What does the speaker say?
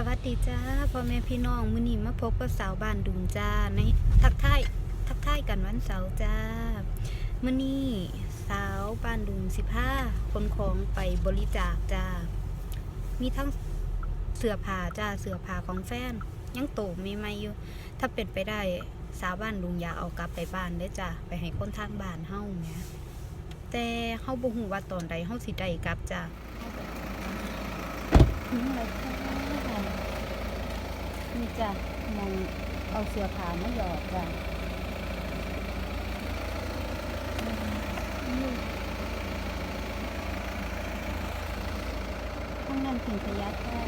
สวัสดีจ้าพ่อแม่พี่น้องมื้อนี้มาพบกับสาวบ้านดุงจ้าในทักทายทักทายกันวันเสาร์จ้ามื้อนี้สาวบ้านดุงสิบห้าคนของไปบริจาคจ้ามีทั้งเสื้อผ้าจ้าเสื้อผ้าของแฟน ยังโตไม่ไม่อยู่ ถ้าเป็นไปได้สาวบ้านดุงอยากเอากลับไปบ้านเด้จ้าไปให้คนทางบ้านเฮ้าแหมแต่เฮาบ่ฮู้ว่าตอนใดเฮาสิได้กลับจ้านี่อะไร นี่จ้ะมองเอาเสื้อผ้ามาหยอดจ้ะห้องน้ำถึงขยะแค่ะ